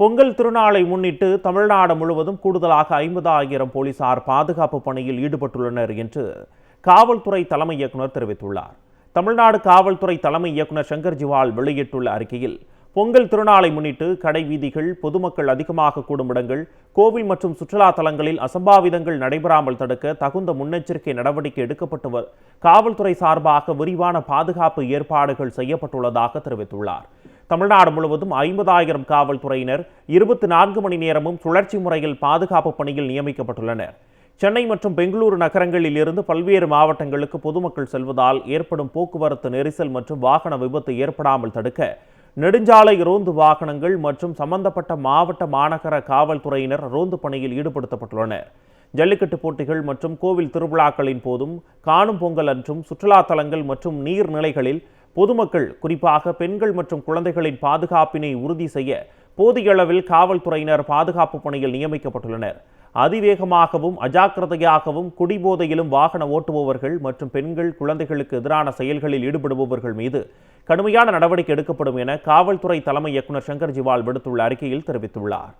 பொங்கல் திருநாளை முன்னிட்டு தமிழ்நாடு முழுவதும் கூடுதலாக ஐம்பதாயிரம் போலீசார் பாதுகாப்பு பணியில் ஈடுபட்டுள்ளனர் என்று காவல்துறை தலைமை இயக்குனர் தெரிவித்துள்ளார். தமிழ்நாடு காவல்துறை தலைமை இயக்குனர் சங்கர் ஜிவால் வெளியிட்டுள்ள அறிக்கையில் பொங்கல் திருநாளை முன்னிட்டு கடை வீதிகள் பொதுமக்கள் அதிகமாக கூடும் இடங்கள் கோவில் மற்றும் சுற்றுலா தலங்களில் அசம்பாவிதங்கள் நடைபெறாமல் தடுக்க தகுந்த முன்னெச்சரிக்கை நடவடிக்கை எடுக்கப்பட்டு காவல்துறை சார்பாக விரிவான பாதுகாப்பு ஏற்பாடுகள் செய்யப்பட்டுள்ளதாக தெரிவித்துள்ளார். தமிழ்நாடு முழுவதும் ஐம்பதாயிரம் காவல்துறையினர் இருபத்தி நான்கு மணி நேரமும் சுழற்சி முறையில் பாதுகாப்பு பணியில் நியமிக்கப்பட்டுள்ளனர். சென்னை மற்றும் பெங்களூரு நகரங்களில் இருந்து பல்வேறு மாவட்டங்களுக்கு பொதுமக்கள் செல்வதால் ஏற்படும் போக்குவரத்து நெரிசல் மற்றும் வாகன விபத்து ஏற்படாமல் தடுக்க நெடுஞ்சாலை ரோந்து வாகனங்கள் மற்றும் சம்பந்தப்பட்ட மாவட்ட மாநகர காவல்துறையினர் ரோந்து பணியில் ஈடுபடுத்தப்பட்டுள்ளனர். ஜல்லிக்கட்டு போட்டிகள் மற்றும் கோவில் திருவிழாக்களின் போதும் காணும் பொங்கல் அன்றும் சுற்றுலா தலங்கள் மற்றும் நீர்நிலைகளில் பொதுமக்கள் குறிப்பாக பெண்கள் மற்றும் குழந்தைகளின் பாதுகாப்பினை உறுதி செய்ய போதிய அளவில் காவல்துறையினர் பாதுகாப்பு பணியில் நியமிக்கப்பட்டுள்ளனர். அதிவேகமாகவும் அஜாக்கிரதையாகவும் குடிபோதையிலும் வாகன ஓட்டுபவர்கள் மற்றும் பெண்கள் குழந்தைகளுக்கு எதிரான செயல்களில் ஈடுபடுபவர்கள் மீது கடுமையான நடவடிக்கை எடுக்கப்படும் என காவல்துறை தலைமை இயக்குனர் சங்கர் ஜிவால் விடுத்துள்ள அறிக்கையில் தெரிவித்துள்ளார்.